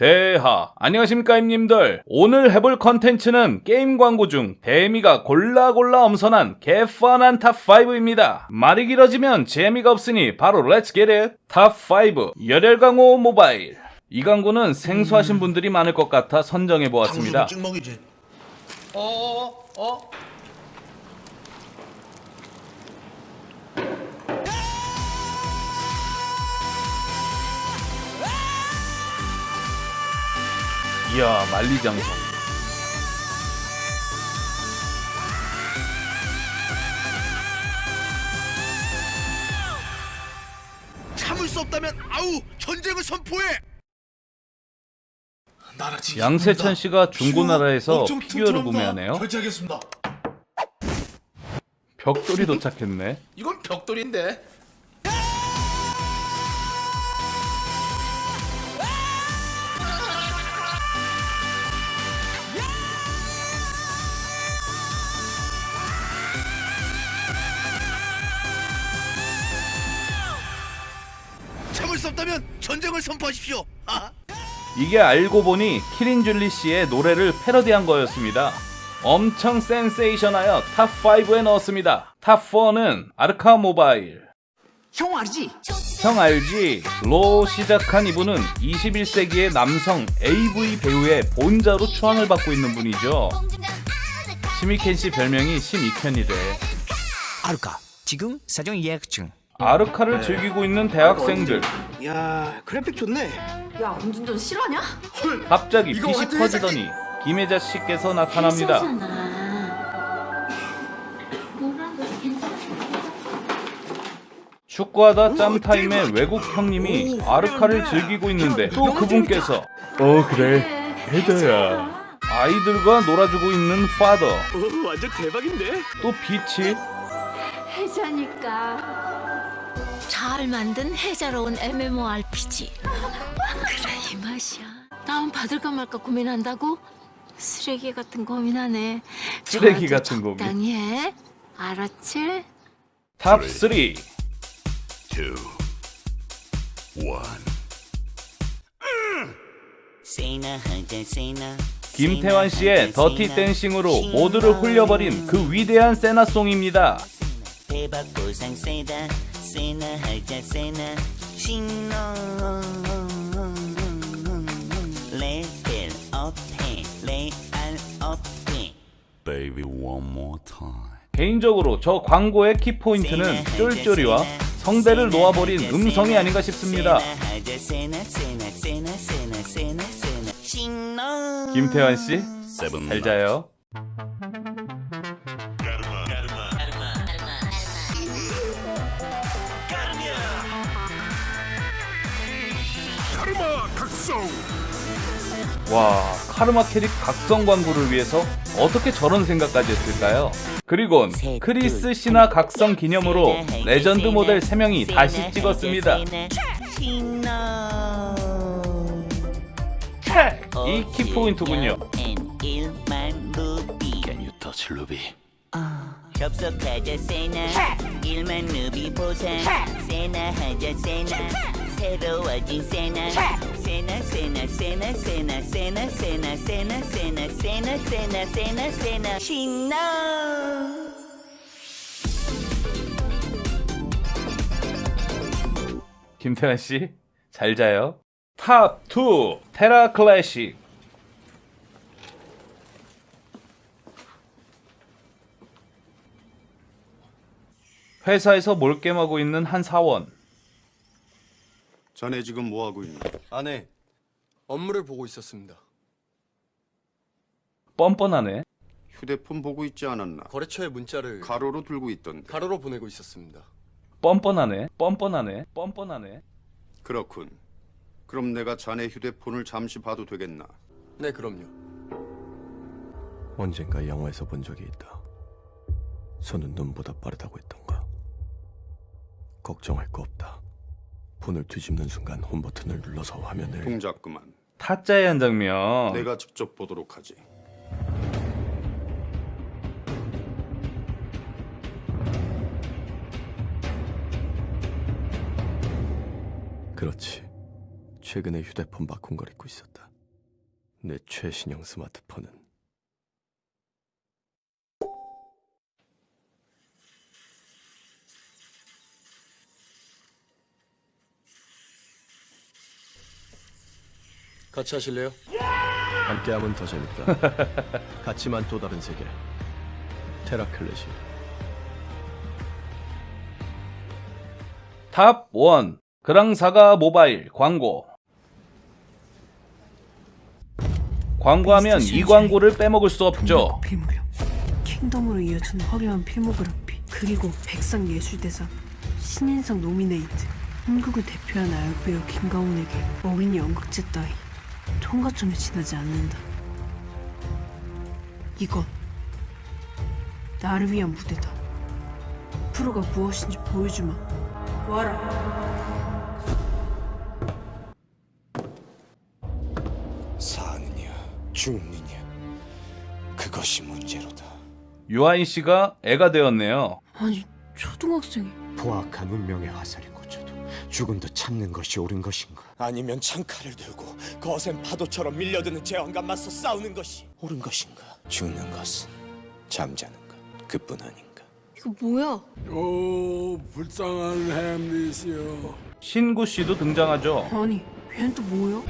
대하. 안녕하십니까 임님들. 오늘 해볼 컨텐츠는 게임 광고 중 대미가 골라골라 엄선한 개펀한 탑5입니다. 말이 길어지면 재미가 없으니 바로 렛츠 겟잇 탑5 열혈광고 모바일. 이 광고는 생소하신 분들이 많을 것 같아 선정해보았습니다. 당수도 찍먹이지. 어, 어. 이야 만리장성 참을 수 없다면 아우 전쟁을 선포해. 나라 지키겠습니다. 양세찬 씨가 중고나라에서 엄청 피규어를 튼튼합니다. 구매하네요 결제하겠습니다. 벽돌이 도착했네 이건 벽돌인데. 없다면 전쟁을 선포하십시오. 아. 이게 알고 보니 키린 줄리 씨의 노래를 패러디한 거였습니다. 엄청 센세이션하여 탑5에 넣었습니다. 탑4는 아르카 모바일. 형 알지? 형 알지? 로 시작한 이분은 21세기의 남성 AV 배우의 본자로 추앙을 받고 있는 분이죠. 시미켄 씨 별명이 심익현이래. 아르카 지금 사전 예약 중 아르카를 즐기고 있는 대학생들. 야 그래픽 좋네. 야, 운전전 실화냐? 갑자기 이거 빛이 완전 터지더니 김혜자 씨께서 나타납니다. 축구하다 짬 타임에 외국 형님이 아르카를 즐기고 있는데 또 그분께서 어 그래 혜자야 아이들과 놀아주고 있는 파더 완전 대박인데? 또 빛이 해자니까. 잘 만든 해자로운 MMORPG. 그래 이 맛이야. 다운 받을까 말까 고민한다고? 쓰레기 같은 고민하네. 쓰레기 좋아도 같은 고민. 적당히 해. 알았지? 탑 3 two, one. 김태환 씨의 더티 댄싱으로 모두를 홀려버린 그 위대한 세나송입니다 대박 보상 세다 세나 하자 세나 신나 레벨 업해 레알 업해. Baby, one more time. 개인적으로 저 광고의 키포인트는 쫄쫄이와 성대를 놓아버린 음성이 아닌가 싶습니다. 김태환 씨. 잘 자요 와 카르마 캐릭 각성 광고를 위해서 어떻게 저런 생각까지 했을까요? 그리곤 크리스 시나 각성 기념으로 레전드 모델 3명이 다시 찍었습니다. 이 키포인트군요. 일만 루비. Can you touch Ruby? 접속하자 세나. 일만 루비 보상 세나 하자 세나 새로워진 세나 세나 세나 세나 세나 세나 세나 세나 세나 세나 세나 세나 세나 신나 김태환 씨, 잘 자요. 탑 2 테라 클래식. 회사에서 몰겜하고 있는 한 사원. 자네 지금 뭐 하고 있나? 아네 업무를 보고 있었습니다. 뻔뻔하네. 휴대폰 보고 있지 않았나? 거래처의 문자를 가로로 들고 있던데. 가로로 보내고 있었습니다. 뻔뻔하네. 뻔뻔하네. 뻔뻔하네. 그렇군. 그럼 내가 자네 휴대폰을 잠시 봐도 되겠나? 네 그럼요. 언젠가 영화에서 본 적이 있다. 손은 눈보다 빠르다고 했던가. 걱정할 거 없다. 폰을 뒤집는 순간 홈 버튼을 눌러서 화면을 동작 그만. 타짜의 한 장면. 내가 직접 보도록 하지. 그렇지. 최근에 휴대폰 바꾼 걸 잊고 있었다. 내 최신형 스마트폰은 같이 하실래요? 함께하면 더 재밌다. 같이만 또 다른 세계. 테라클래시. 탑 1. 그랑사가 모바일 광고. 광고하면 이 광고를 빼먹을 수 없죠. 필무렵 킹덤으로 이어지는 화려한 필모그래피 그리고 백상 예술대상 신인상 노미네이트 한국을 대표하는 아역배우 김가훈에게 어린이 연극제 따위 통과점에 지나지 않는다. 이건 나를 위한 무대다. 프로가 무엇인지 보여주마. 와라. 사느냐 죽느냐 그것이 문제로다. 유아인 씨가 애가 되었네요. 아니 초등학생이. 포악한 운명의 꽂혀도 죽음도 참는 것이 옳은 것인가? 아니면 창칼을 들고 거센 파도처럼 밀려드는 재앙과 맞서 싸우는 것이 옳은 것인가? 죽는 것은 잠자는 것 그뿐 아닌가? 이거 뭐야 오 불쌍한 햄릿이요. 신구 씨도 등장하죠. 아니 얘는 또 뭐야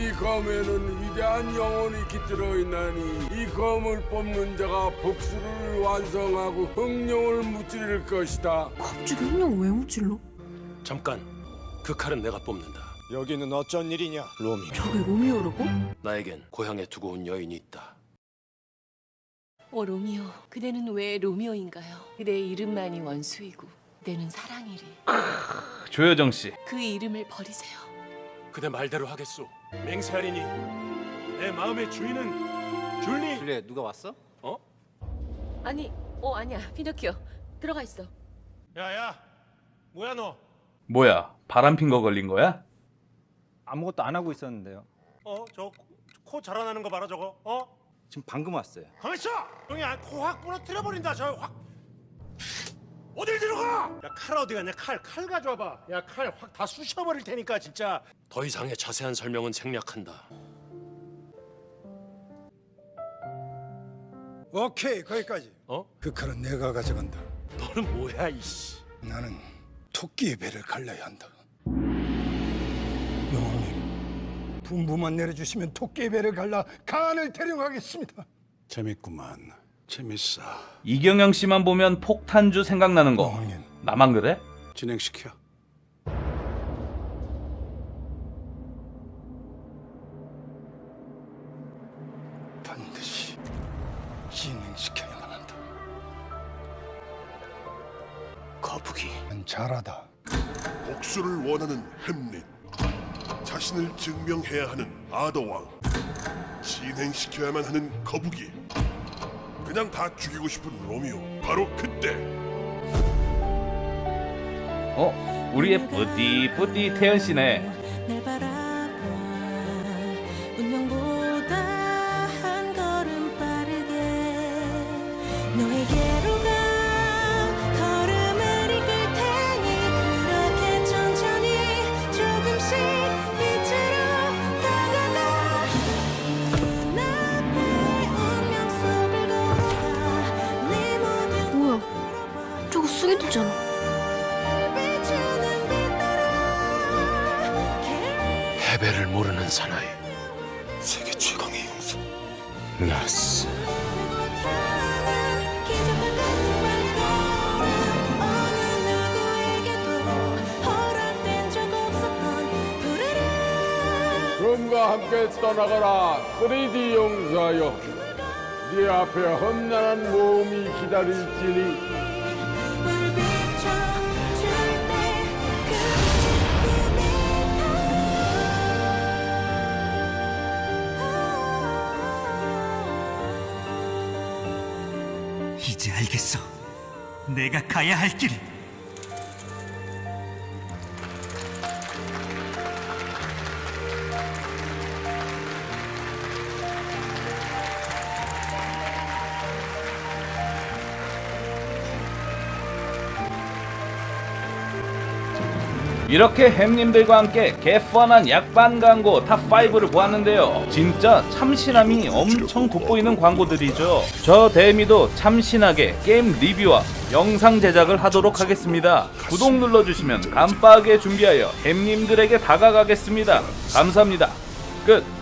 이 검에는 위대한 영혼이 깃들어 있나니 이 검을 뽑는 자가 복수를 완성하고 흥룡을 무찌를 것이다. 갑자기 형령 왜 무찔러? 잠깐 그 칼은 내가 뽑는다. 여기는 어쩐 일이냐, 로미? 저게 로미오라고? 나에겐 고향에 두고 온 여인이 있다. 오 로미오, 그대는 왜 로미오인가요? 그대의 이름만이 원수이고 그대는 사랑이리. 조여정 씨. 그 이름을 버리세요. 그대 말대로 하겠소. 맹세하리니 내 마음의 주인은 줄리. 줄리에 누가 왔어? 어? 아니, 어 아니야, 피노키오 들어가 있어. 야야, 뭐야 너? 뭐야? 바람 핀 거 걸린 거야? 아무것도 안 하고 있었는데요. 어, 저 코 자라나는 거 봐라 저거. 어? 지금 방금 왔어요. 가만 있어. 형이 코 확 부러뜨려 버린다. 저 확. 어딜 들어가? 야 칼 어디 갔냐? 칼, 칼 가져와봐. 야 칼 확 다 쑤셔버릴 테니까 진짜. 더 이상의 자세한 설명은 생략한다. 오케이 거기까지. 어? 그 칼은 내가 가져간다. 너는 뭐야 이씨? 나는 토끼의 배를 갈라야 한다. 여왕님, 분부만 내려주시면 토끼의 배를 갈라 간을 대령하겠습니다. 재밌구만. 재밌어. 이경영 씨만 보면 폭탄주 생각나는 거. 여왕님, 나만 그래? 진행시켜. 반드시 진행시켜야만 한다. 거북이. 잘하다. 복수를 원하는 햄릿 자신을 증명해야 하는 아더왕 진행시켜야만 하는 거북이 그냥 다 죽이고 싶은 로미오 바로 그때 어? 우리의 뿌띠 뿌띠 태연 씨네. 날 바라봐 운명보다 한 걸음 빠르게 너에게로 가 걸음을 이끌 테니 그렇게 천천히 조금씩 모르는 사나이. 세계 최강의 용사. 라스. 금과 함께 떠나가라 3D 용사여 네 앞에 험난한 모험이 기다릴지니 내가 가야 할 길. 이렇게 햄님들과 함께 개펀한 약반 광고 탑5를 보았는데요. 진짜 참신함이 엄청 돋보이는 광고들이죠. 저 대미도 참신하게 게임 리뷰와 영상 제작을 하도록 하겠습니다. 구독 눌러주시면 깜빡하게 준비하여 햄님들에게 다가가겠습니다. 감사합니다. 끝.